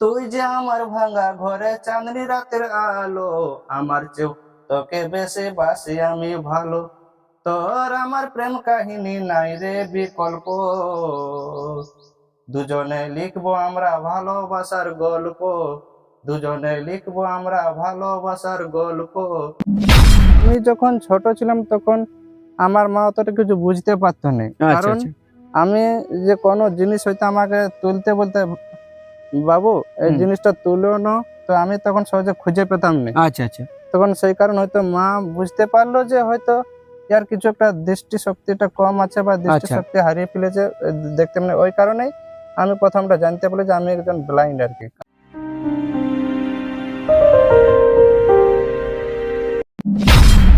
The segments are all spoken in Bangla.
তুই যে আমার ভাঙা ঘরে চাঁদনি রাতের আলো আমার চেয়েও তোকে বেশি বাসি আমি ভালো। তোর আমার প্রেম কাহিনী নাই রে বিকল্প। দুজনে লিখব আমরা ভালোবাসার গল্প। দুজনে লিখব আমরা ভালোবাসার গল্প। আমি যখন ছোট ছিলাম তখন আমার মা অতটা কিছু বুঝতে পারতো না। আচ্ছা কারণ আচ্ছা। আমি যে কোনো জিনিস হয়তো আমাকে তুলতে বলতে বাবু এই জিনিসটা তুলো না তো আমি তখন সহজে খুঁজে পেতাম না। আচ্ছা আচ্ছা। তখন সেই কারণ হয়তো মা বুঝতে পারল যে হয়তো ইয়ার কিছু একটা দৃষ্টি শক্তিটা কম আছে বা দৃষ্টি আচ্ছা। শক্তি হারিয়ে ফেলেছে দেখতে মানে ওই কারণেই আমি প্রথমটা জানতে পারল যে আমি একজন ব্লাইন্ড আর কি।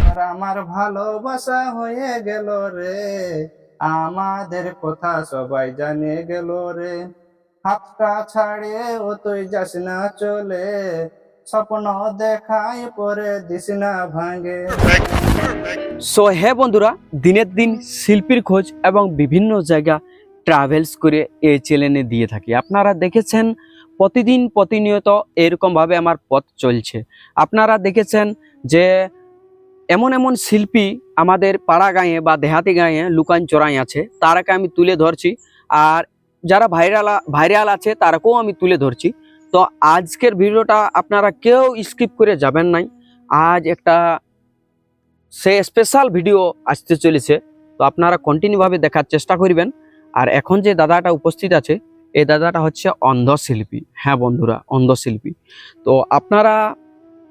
আর আমার ভালোবাসা হয়ে গেল রে আমাদের কথা সবাই জানে গেল রে। হাতটা ছাড়ে ও তুই যাস না চলে। স্বপ্ন দেখাই পরে দিস না ভাঙে। সো হ্যাঁ বন্ধুরা, দিনের দিন শিল্পীর খোঁজ এবং বিভিন্ন জায়গা ট্রাভেলস করে এই চ্যানেলে দিয়ে থাকি। আপনারা দেখেছেন, প্রতিদিন প্রতিনিয়ত এরকমভাবে আমার পথ চলছে। আপনারা দেখেছেন যে এমন এমন শিল্পী আমাদের পাড়া গাঁয়ে বা দেহাতি গাঁয়ে লুকান চোরাই আছে, তারাকে আমি তুলে ধরছি। আর যারা ভাইরাল ভাইরাল আছে, তারাকেও আমি তুলে ধরছি। তো আজকের ভিডিওটা আপনারা কেউ স্কিপ করে যাবেন নাই। আজ একটা সে স্পেশাল ভিডিও আসতে চলেছে। তো আপনারা কন্টিনিউভাবে দেখার চেষ্টা করবেন। আর এখন যে দাদাটা উপস্থিত আছে, এই দাদাটা হচ্ছে অন্ধশিল্পী। হ্যাঁ বন্ধুরা, অন্ধশিল্পী। তো আপনারা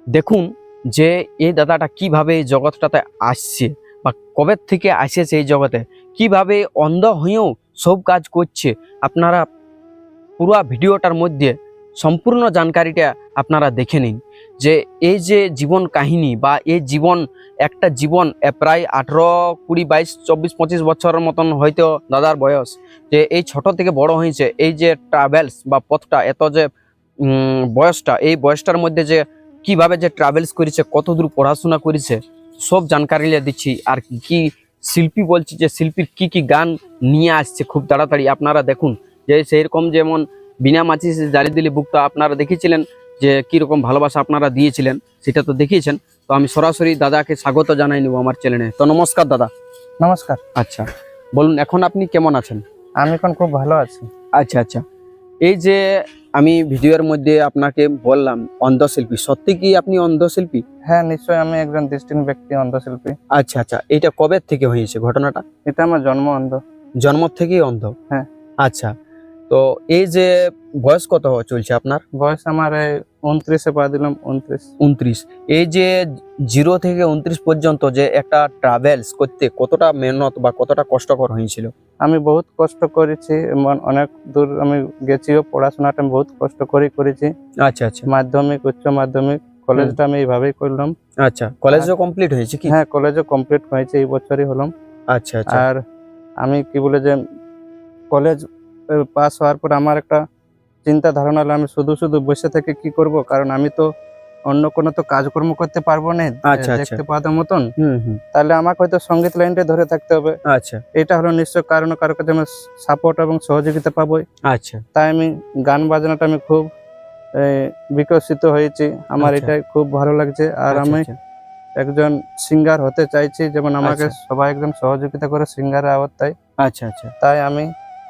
দেখুন যে এই দাদাটা কীভাবে এই জগৎটাতে আসছে বা কবে থেকে আসেছে এই জগতে। কীভাবে অন্ধ হয়েও সব কাজ করছে। আপনারা পুরো ভিডিওটার মধ্যে সম্পূর্ণ জানকারিটা আপনারা দেখে নিন যে এই যে জীবন কাহিনী বা এই জীবন, একটা জীবন প্রায় আঠেরো, কুড়ি, বাইশ, চব্বিশ, পঁচিশ বছরের মতন হয়তো দাদার বয়স। যে এই ছোট থেকে বড় হয়েছে, এই যে ট্রাভেলস বা পথটা, এত যে বয়সটা, এই বয়সটার মধ্যে যে কীভাবে যে ট্রাভেলস করেছে, কত দূর পড়াশোনা করেছে, সব জানকারি দিচ্ছি। আর কি শিল্পী বলছি যে শিল্পীর কি কি গান নিয়ে আসছে খুব তাড়াতাড়ি আপনারা দেখুন। যে সেইরকম যেমন বিনা মাছি জারি দিলে বুকটা আপনারা দেখেছিলেন যে কীরকম ভালোবাসা আপনারা দিয়েছিলেন সেটা তো দেখিয়েছেন। তো আমি সরাসরি দাদাকে স্বাগত জানাই নেব আমার চ্যানেলে। তো নমস্কার দাদা। নমস্কার। আচ্ছা বলুন এখন আপনি কেমন আছেন? আমি এখন খুব ভালো আছি। আচ্ছা আচ্ছা। এই যে আমি ভিডিওর মধ্যে আপনাকে বললাম অন্ধশিল্পী। সত্যি কি আপনি অন্ধশিল্পী? হ্যাঁ নিশ্চয়ই আমি একজন দৃষ্টিহীন ব্যক্তি অন্ধশিল্পী। আচ্ছা আচ্ছা। এটা কবে থেকে হয়েছে ঘটনাটা? এটা আমার জন্ম অন্ধ। জন্ম থেকেই অন্ধ? হ্যাঁ। আচ্ছা। তো এই যে বয়স কত চলছে আপনার? বয়স আমার উনত্রিশে পা দিলাম উনত্রিশ। উনত্রিশ। এই যে জিরো থেকে উনত্রিশ পর্যন্ত যে একটা ট্রাভেলস করতে কতটা মেহনত বা কতটা কষ্টকর হয়েছিল? আমি বহুত কষ্ট করেছি এমন অনেক দূর আমি গেছিও পড়াশোনাটা আমি বহুত কষ্ট করে করেছি। আচ্ছা আচ্ছা। মাধ্যমিক উচ্চ মাধ্যমিক কলেজটা আমি এইভাবেই করলাম। আচ্ছা কলেজও কমপ্লিট হয়েছে কি? হ্যাঁ কলেজও কমপ্লিট হয়েছে এই বছরই হলাম। আচ্ছা আচ্ছা। আর আমি কি বলে যে কলেজ পাস হওয়ার পর আমার একটা চিন্তা ধারণা হলো আমি শুধু শুধু বসে থেকে কি করব? কারণ আমি তো অন্য কোনো তো কাজকর্ম করতে পারব না। আচ্ছা, আচ্ছা। দেখতে পাওয়ার মতন। তাহলে আমাকে হয়তো সংগীত লাইনটা ধরে থাকতে হবে। আচ্ছা। এটা হলো নিশ্চয় কারও না কারও কাছে আমি সাপোর্ট এবং সহযোগিতা পাবোই। আচ্ছা। তাই আমি গান বাজনাটা আমি খুব বিকশিত হয়েছি। আমার আচ্ছা। এটাই খুব ভালো লাগছে। আর আমি। একজন সিঙ্গার হতে চাইছি। যেমন আমাকে। সবাই একজন সহযোগিতা করে সিঙ্গারের আওয়াজটাই আচ্ছা আচ্ছা। তাই আমি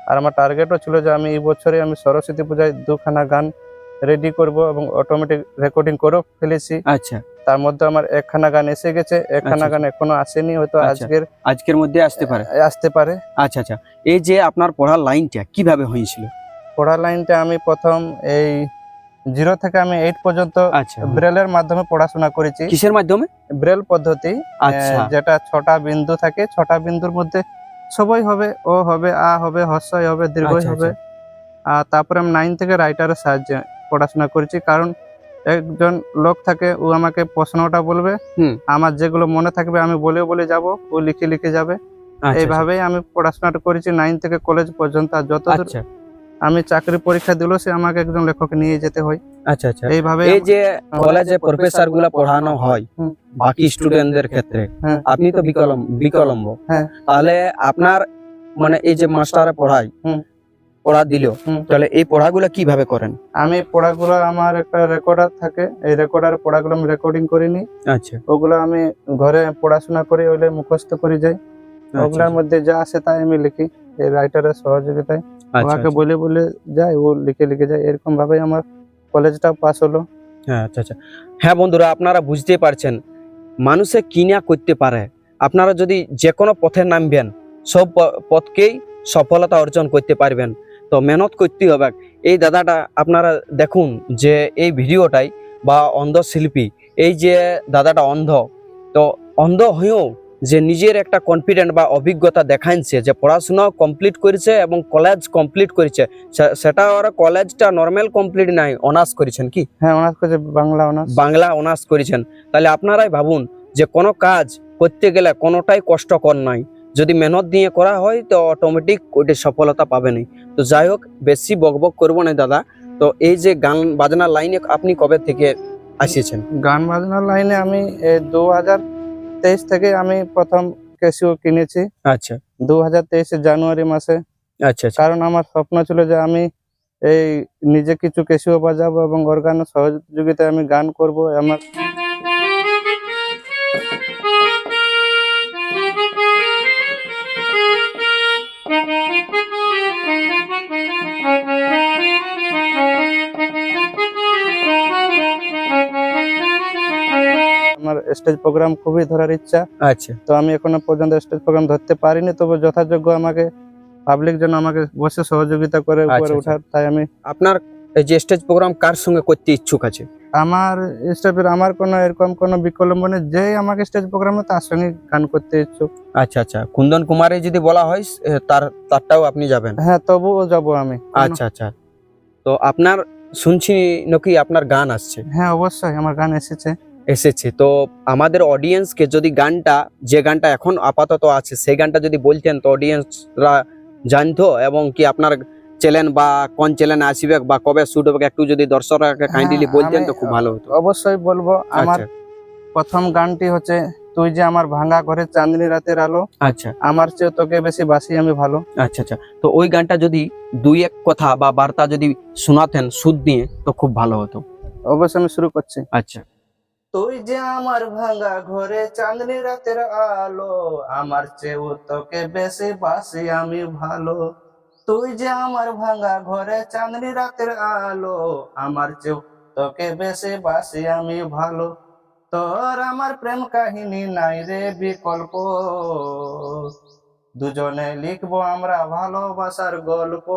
আর আমার টার্গেটও ছিল যে আমি এই বছরে আমি সরস্বতী পূজায় দুখানা গান রেডি করব এবং অটোমেটিক রেকর্ডিং করেও ফেলেছি। আচ্ছা। তার মধ্যে আমার একখানা গান এসে গেছে একখানা আচ্ছা, গান এখনও আসেনি হয়তো আচ্ছা। আজকের আজকের মধ্যে আসতে পারে? আসতে পারে। আচ্ছা আচ্ছা। এই যে আপনার পড়ার লাইনটা কীভাবে হয়েছিল? পড়ার লাইনটা আমি প্রথম এই জিরো থেকে আমি এইট পর্যন্ত আচ্ছা। ব্রেলের মাধ্যমে পড়াশোনা করেছি। কিসের মাধ্যমে? ব্রেল পদ্ধতি আচ্ছা। যেটা ছটা বিন্দু থাকে ছটা বিন্দুর মধ্যে সবই হবে ও হবে আ হবে হস্যই হবে দীর্ঘই আচ্ছা, হবে। আর তারপরে আমি নাইন থেকে রাইটারের সাহায্যে পড়াশোনা করেছি। কারণ একজন লোক থাকে ও আমাকে প্রশ্নটা বলবে। আমার যেগুলো মনে থাকবে আমি বলে বলে যাব ও লিখে লিখে যাবে। আচ্ছা, এইভাবেই আমি পড়াশোনাটা করেছি নাইন থেকে কলেজ পর্যন্ত। আর যত আচ্ছা। আমি চাকরি পরীক্ষা দিল সে আমাকে একজন লেখক নিয়ে যেতে হয়। আচ্ছা আচ্ছা। এইভাবে এই যে কলেজে প্রফেসরগুলা পড়ানো হয়। বাকি স্টুডেন্টদের ক্ষেত্রে হ্যাঁ। আপনি তো বিকলম বিকলম্ব। হ্যাঁ। তাহলে আপনার মানে এই যে মাস্টারে পড়ায়। পড়া দিল। তাহলে এই পড়াগুলো কীভাবে করেন? আমি পড়াগুলো আমার একটা রেকর্ডার থাকে এই রেকর্ডার পড়াগুলো আমি রেকর্ডিং করে নিই। আচ্ছা। ওগুলো আমি ঘরে পড়াশোনা করি ওগুলো মুখস্থ করে যাই। আচ্ছা, ওগুলোর মধ্যে যা আসে তাই আমি লিখি এই রাইটারের সহযোগিতায়। আচ্ছা, ওকে বলে বলে যাই ও লিখে লিখে যায়। এরকম ভাবে আমার কলেজটা পাস হলো। হ্যাঁ আচ্ছা আচ্ছা। হ্যাঁ বন্ধুরা, আপনারা বুঝতে পারছেন। মানুষে কিনা করতে পারে? আপনারা যদি যে কোনো পথে নামবেন, সব পথকেই সফলতা অর্জন করতে পারবেন। তো মেহনত করতে হবে। এই দাদাটা, আপনারা দেখুন যে এই ভিডিওটাই বা অন্ধ শিল্পী এই যে দাদাটা অন্ধ, তো অন্ধ হয়েও যে নিজের একটা কনফিডেন্ট বা অভিজ্ঞতা দেখাইছে যে পড়াশোনা কমপ্লিট করেছে এবং কলেজ কমপ্লিট করেছে সেটা ওরা কলেজটা নর্মাল কমপ্লিট নাই অনার্স করেছেন কি? হ্যাঁ অনার্স করেছে বাংলা অনার্স বাংলা অনার্স করেছেন। তাহলে আপনারাই ভাবুন যে কোনো কাজ করতে গেলে কোনোটাই কষ্টকর নয় যদি মেহনত দিয়ে করা হয় তো অটোমেটিক ওইটা সফলতা পাবে পাবেনই। তো যাই হোক বেশি বকবক করব না দাদা। তো এই যে গান বাজনার লাইনে আপনি কবে থেকে আসিয়েছেন? গান বাজনার লাইনে আমি দু হাজার তেইশ থেকে আমি প্রথম ক্যাসিও কিনেছি। আচ্ছা। দু হাজার তেইশে জানুয়ারি মাসে। আচ্ছা আচ্ছা। কারণ আমার স্বপ্ন ছিল যে আমি এই নিজে কিছু ক্যাসিও বাজাবো এবং অর্গানের সহযোগিতায় আমি গান করব। আমার স্টেজ প্রোগ্রাম খুবই ধরার ইচ্ছা। আচ্ছা। তো আমি এখনও পর্যন্ত স্টেজ প্রোগ্রাম ধরতে পারিনি তবে যথাযোগ্য আমাকে পাবলিক যেন আমাকে বসে সহযোগিতা করে উপরে আচ্ছা, ওঠার তাই আমি আপনার এই যে স্টেজ প্রোগ্রাম কার সঙ্গে করতে ইচ্ছুক আছে? আমার স্টেপের আমার কোনো এরকম কোনো বিকল্প নেই যেই আমাকে স্টেজ প্রোগ্রামে তার সঙ্গে গান করতে ইচ্ছুক। আচ্ছা আচ্ছা। কুন্দন কুমারে যদি বলা হয় তার তারটাও আপনি যাবেন? হ্যাঁ তবুও যাব আমি। আচ্ছা আচ্ছা। তো আপনার শুনছি নাকি আপনার গান আসছে? হ্যাঁ অবশ্যই আমার গান এসেছে। এসেছে। তো আমাদের অডিয়েন্সকে যদি গানটা যে গানটা এখন আপাতত আছে সেই গানটা যদি বলতেন তো অডিয়েন্সরা জানতো এবং কি আপনার চ্যানেল বা কোন চ্যানেল আসবে বা কবে শুট হবে একটু যদি দর্শকরা কাইন্ডলি হ্যাঁ, বলতেন তো খুব ভালো হতো। অবশ্যই বলব আমার আচ্ছা। প্রথম গানটি হচ্ছে তুই যে আমার ভাঙা ঘরে চাঁদনি রাতের আলো আচ্ছা। আমার চেয়ে তোকে বেশি বাসি আমি ভালো। আচ্ছা আচ্ছা। তো ওই গানটা যদি দুই এক কথা বা বার্তা যদি শোনাতেন সুদ দিয়ে তো খুব ভালো হতো। অবশ্যই আমি শুরু করছি। আচ্ছা। তুই যে আমার ভাঙা ঘরে চাঁদনি রাতের আলো, আমার চেয়েও তোকে বেশি বাসি আমি ভালো। তুই যে আমার ভাঙা ঘরে চাঁদনি রাতের আলো, আমার চেয়েও তোকে বেশি বাসি আমি ভালো। তোর আমার প্রেম কাহিনী নাই রে বিকল্প। দুজনে লিখব আমরা ভালোবাসার গল্প।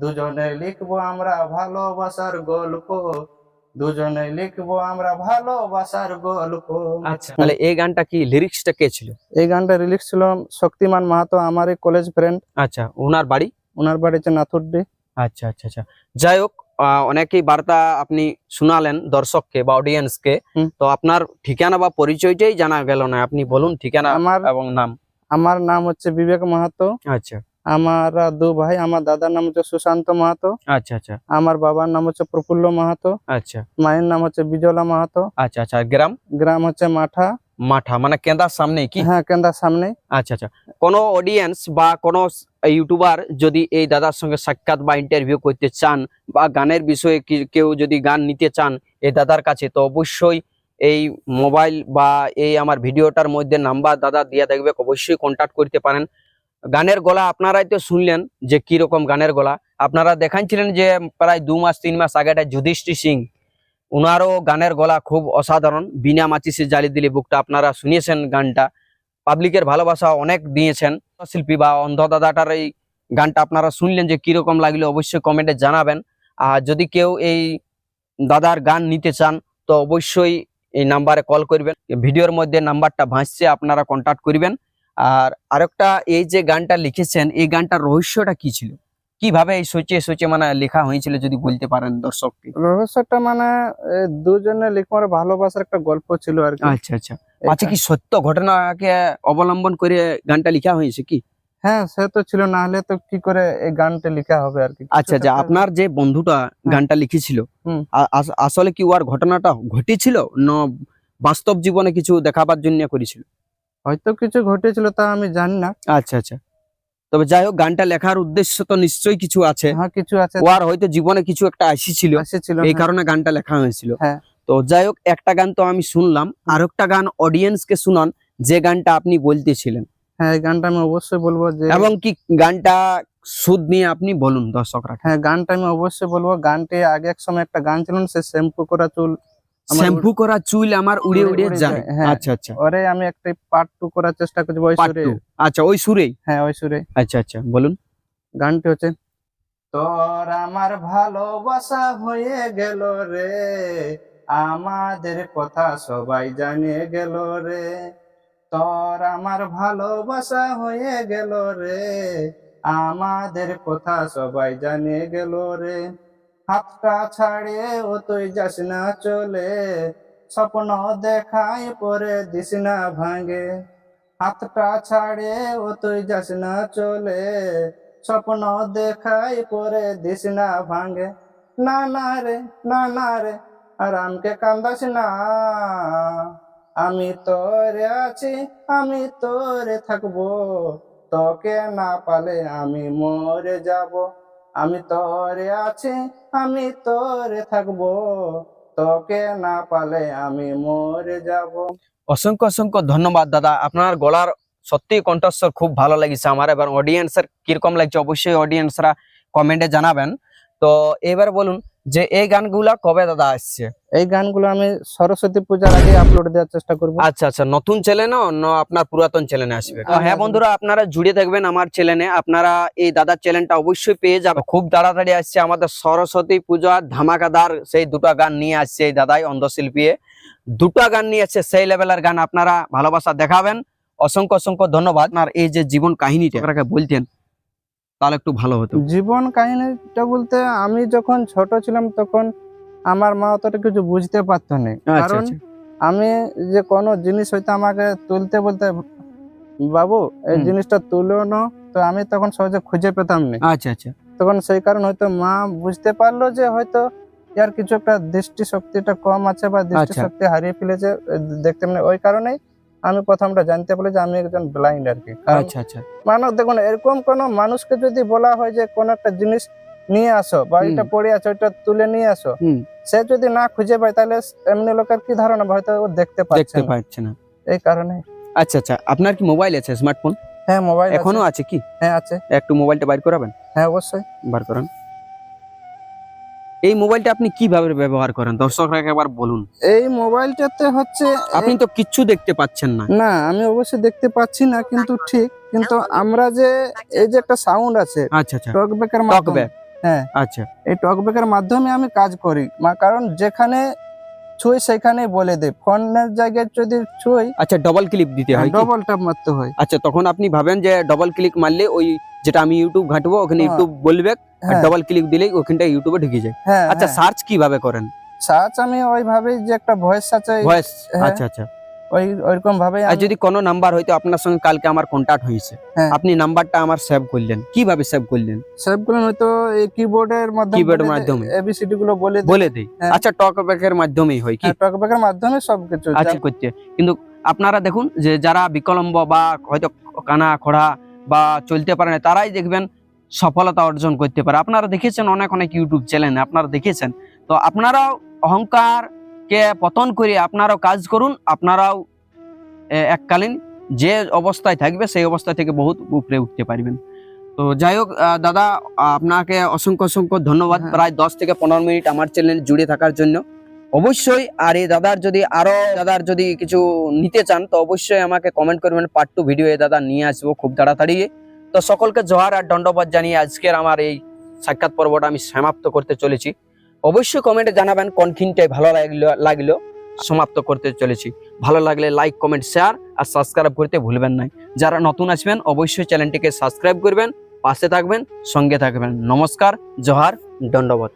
দুজনে লিখব আমরা ভালোবাসার গল্প। দুজনে লিখব আমরা ভালোবাসার গল্প। আচ্ছা তাহলে এই গানটা কি লিরিক্সটা কে ছিল? এই গানটা রিলিজ ছিল শক্তিমান মাহাতো আমার এই কলেজ ফ্রেন্ড আচ্ছা ওনার বাড়ি? ওনার বাড়ি হচ্ছে নাথুরডি। আচ্ছা আচ্ছা আচ্ছা। যাই হোক অনেকেই বার্তা আপনি শোনালেন দর্শককে বা অডিয়েন্সকে। তো আপনার ঠিকানা বা পরিচয়টাই জানা গেল না আপনি বলুন ঠিকানা আমার এবং নাম। আমার নাম হচ্ছে বিবেক মাহাতো। আচ্ছা। আমার দু ভাই আমার দাদার নাম হচ্ছে সুশান্ত মাহাতো। আচ্ছা আচ্ছা। আমার বাবার নাম হচ্ছে প্রফুল্ল মাহাতো। আচ্ছা। মায়ের নাম হচ্ছে বিজলা মাহাতো। আচ্ছা আচ্ছা। গ্রাম? গ্রাম হচ্ছে মাঠা। মাঠা মানে কেন্দার সামনে কি? হ্যাঁ কেন্দার সামনে। আচ্ছা আচ্ছা। কোনো অডিয়েন্স বা কোনো ইউটিউবার যদি এই দাদার সঙ্গে সাক্ষাৎ বা ইন্টারভিউ করতে চান বা গানের বিষয়ে কেউ যদি গান নিতে চান এই দাদার কাছে তো অবশ্যই এই মোবাইল বা এই আমার ভিডিওটার মধ্যে নাম্বার দাদা দিয়ে দেখবে। অবশ্যই কন্ট্যাক্ট করতে পারেন। গানের গলা আপনারাই তো শুনলেন যে কি রকম গানের গলা। আপনারা দেখাচ্ছিলেন যে প্রায় দু মাস, তিন মাস আগে একটা যুধিষ্ঠির সিং, উনারও গানের গলা খুব অসাধারণ। বিনা মাচিসে জালি দিলি বুকটা, আপনারা শুনিয়েছেন গানটা। পাবলিকের ভালোবাসা অনেক দিয়েছেন। শিল্পী বা অন্ধ দাদাটার এই গানটা আপনারা শুনলেন যে কীরকম লাগল অবশ্যই কমেন্টে জানাবেন। আর যদি কেউ এই দাদার গান নিতে চান, তো অবশ্যই এই নাম্বারে কল করবেন। ভিডিওর মধ্যে নাম্বারটা ভাসছে, আপনারা কন্ট্যাক্ট করবেন। আর আরেকটা এই যে গানটা লিখেছেন এই গানটার রহস্যটা কি ছিল? কীভাবে এই সোচে সোচে মানে লেখা হয়েছিল যদি বলতে পারেন দর্শককে? রহস্যটা মানে দুজনে লিখমার ভালোবাসার একটা গল্প ছিল আর কি। আচ্ছা আচ্ছা। আচ্ছা কি সত্য ঘটনাকে অবলম্বন করে গানটা লেখা হয়েছে কি? হ্যাঁ সে তো ছিল না হলে তো কি করে এই গানটা লেখা হবে আর কি? আচ্ছা আচ্ছা। আপনার যে বন্ধুটা গানটা লিখেছিল আসলে কি ওর ঘটনাটা ঘটেছিল না বাস্তব জীবনে কিছু দেখাবার জন্য করেছিল? হয়তো কিছু ঘটেছিল তা আমি জানি না। আচ্ছা আচ্ছা। তবে যাই হোক গানটা লেখার উদ্দেশ্য তো নিশ্চয়ই কিছু আছে। হ্যাঁ কিছু আছে। ওর হয়তো জীবনে কিছু একটা আসিছিল এই হ্যাঁ। কারণে গানটা লেখা হয়েছিল। হ্যাঁ। তো যাই হোক একটা গান তো আমি শুনলাম। আর একটা গান অডিয়েন্স কে শুনান যে গানটা আপনি বলতেছিলেন। হ্যাঁ এই গানটা আমি অবশ্যই বলব যে এবং কি গানটা সুদ নিয়ে আপনি বলুন দর্শকরা। হ্যাঁ গানটা আমি অবশ্যই বলব। গানটি আগে এক সময় একটা গান ছিল সে শ্যাম্পু করা চুল। শ্যাম্পু করা চুল আমার উড়ে উড়ে যায়। হ্যাঁ। আচ্ছা আচ্ছা। ওরে আমি একটা পার্ট টু করার চেষ্টা করছি ওই পার্ট সুরে। টু আচ্ছা ওই সুরেই হ্যাঁ ওই সুরে। আচ্ছা আচ্ছা বলুন। গানটি হচ্ছে তোর আমার ভালোবাসা হয়ে গেল রে আমাদের কথা সবাই জানিয়ে গেল রে। তোর আমার ভালোবাসা হয়ে গেল রে আমাদের কথা সবাই জানিয়ে গেল রে। হাতটা ছাড়ে, ও তুই যাস না চলে। স্বপ্ন দেখাই পরে দিস না ভাঙে। হাতটা ছাড়ে, ও তুই যাস না চলে। স্বপ্ন দেখাই পরে দিস না ভাঙে। না না রে, না না রে আর আমকে কান্দাস না। আমি তোরে আছি, আমি তোরে থাকব। তোকে না পালে আমি মরে যাব। আমি তোরে আছি, আমি তোরে থাকব। তোকে না পালে আমি মরে যাব। অসংখ্য অসংখ্য ধন্যবাদ দাদা। আপনার গলার সত্যি কণ্ঠস্বর খুব ভালো লাগিছে আমার। এবার অডিয়েন্সের কীরকম লাগছে অবশ্যই অডিয়েন্সরা কমেন্টে জানাবেন। তো এবার বলুন যে এই গানগুলা কবে দাদা আসছে? এই গানগুলো আমি সরস্বতী পূজার আগে আপলোড দেওয়ার চেষ্টা করব। আচ্ছা আচ্ছা নতুন চ্যানেলে অন্য আপনার পুরাতন চ্যানেলে আসবে। হ্যাঁ, হ্যাঁ বন্ধুরা আপনারা জুড়ে থাকবেন আমার চ্যানেলে আপনারা এই দাদার চ্যানেলটা অবশ্যই পেয়ে যাবেন। খুব তাড়াতাড়ি আসছে আমাদের সরস্বতী পূজার ধামাকাদার সেই দুটো গান নিয়ে আসছে এই দাদাই অন্ধশিল্পী দুটো গান নিয়ে আসছে সেই লেভেলের গান আপনারা ভালোবাসা দেখাবেন। অসংখ্য অসংখ্য ধন্যবাদ। আপনার এই যে জীবন কাহিনীটা আপনাকে বলতেন। তাহলে একটু ভালো হতো। জীবন কাহিনীটা বলতে আমি যখন ছোট ছিলাম তখন আমার মা অতটা কিছু বুঝতে পারতো না। আচ্ছা কারণ আচ্ছা। আমি যে কোনো জিনিস হয়তো আমাকে তুলতে বলতে বাবু এই জিনিসটা তুলো না। তো আমি তখন সহজে খুঁজে পেতাম না। আচ্ছা আচ্ছা। তখন সেই কারণ হয়তো মা বুঝতে পারল যে হয়তো ইয়ার কিছু একটা দৃষ্টি শক্তিটা কম আছে বা দৃষ্টি আচ্ছা। শক্তি হারিয়ে ফেলেছে দেখতে মানে ওই কারণেই আমি প্রথমটা জানতে পারল যে আমি একজন ব্লাইন্ড আর কি। আচ্ছা আচ্ছা। মানব দেখুন এরকম কোন মানুষকে যদি বলা হয় যে কোন একটা জিনিস নিয়ে আসো বা এটা পড়ে আছে ওইটা তুলে নিয়ে আসো সে যদি না খুঁজে পায় তাহলে এমনি লোকের কি ধারণা হয়তো ও দেখতে পাচ্ছে দেখতে না। পাচ্ছে না। এই কারণে। আচ্ছা আচ্ছা আপনার কি মোবাইল আছে স্মার্টফোন হ্যাঁ মোবাইল এখনও আছে কি? হ্যাঁ আছে। একটু মোবাইলটা বাইর করাবেন? হ্যাঁ অবশ্যই। বার করেন। এই মোবাইলটা আপনি কীভাবে ব্যবহার করেন? দর্শকরা একবার বলুন। এই মোবাইলটাতে হচ্ছে আপনি তো কিচ্ছু দেখতে পাচ্ছেন না। না আমি অবশ্যই দেখতে পাচ্ছি না কিন্তু ঠিক কিন্তু আমরা যে এই যে একটা সাউন্ড আছে আচ্ছা আচ্ছা। টকব্যাকের টক মাধ্যমে হ্যাঁ। আচ্ছা। এই টকব্যাকের মাধ্যমে আমি কাজ করি কারণ যেখানে ছুঁই সেখানে বলে দেয়। ফোনের জায়গায় যদি ছুঁই আচ্ছা ডবল ক্লিক দিতে হয়? ডবল ট্যাপ মারতে হয়। আচ্ছা তখন আপনি ভাবেন যে ডবল ক্লিক মারলে ওই যেটা আমি ইউটিউব ঘাটবো ওখানে হ্যাঁ। ইউটিউব বলবে হ্যাঁ। ডবল ক্লিক দিলেই ওখানটা ইউটিউবে ঢুকে যায়। হ্যাঁ আচ্ছা সার্চ কীভাবে করেন? সার্চ আমি ওইভাবেই যে একটা ভয়েস আছে ভয়েস হ্যাঁ। আচ্ছা আচ্ছা। ওই ওইরকম ভাবে আর যদি কোনো নাম্বার হয়তো আপনার সঙ্গে কালকে আমার হয়েছে হ্যাঁ। আপনি নাম্বারটা আমার সেভ করলেন। কীভাবে সেভ করলেন? সেভ করলেন হয়তো এই কিবোর্ডের মাধ্যমে কিবোর্ডের মাধ্যমে। এবিসিডি গুলো বলে দেয় বলে দেই হ্যাঁ। আচ্ছা টক ব্যাকের মাধ্যমেই হয় কি? টকব্যাকের মাধ্যমে সবকিছু আচ্ছা করছে। কিন্তু আপনারা দেখুন যে যারা বিকলম্ব বা হয়তো কানা খোড়া বা চলতে পারে না তারাই দেখবেন সফলতা অর্জন করতে পারে। আপনারা দেখেছেন অনেক অনেক ইউটিউব চ্যানেল আপনারা দেখেছেন। তো আপনারাও অহংকার কে পতন করে আপনারাও কাজ করুন আপনারাও এককালীন যে অবস্থায় থাকবে সেই অবস্থা থেকে বহুত উপরে উঠতে পারবেন। তো যাই হোক দাদা আপনাকে অসংখ্য অসংখ্য ধন্যবাদ। হ্যাঁ। প্রায় দশ থেকে পনেরো মিনিট আমার চ্যানেল জুড়ে থাকার জন্য। অবশ্যই আর এই দাদার যদি আরও দাদার যদি কিছু নিতে চান তো অবশ্যই আমাকে কমেন্ট করবেন পার্ট টু ভিডিও এই দাদা নিয়ে আসব খুব তাড়াতাড়ি। তো সকলকে জোহার আর দণ্ডবাদ জানিয়ে আজকের আমার এই সাক্ষাৎ পর্বটা আমি সমাপ্ত করতে চলেছি। অবশ্যই কমেন্টে জানাবেন কোন খিনটাই ভালো লাগল লাগল। সমাপ্ত করতে চলেছি। ভালো লাগলে লাইক কমেন্ট শেয়ার আর সাবস্ক্রাইব করতে ভুলবেন না। যারা নতুন আসবেন, অবশ্যই চ্যানেলটিকে সাবস্ক্রাইব করবেন, পাশে থাকবেন, সঙ্গে থাকবেন। নমস্কার, জহার দণ্ডবাদ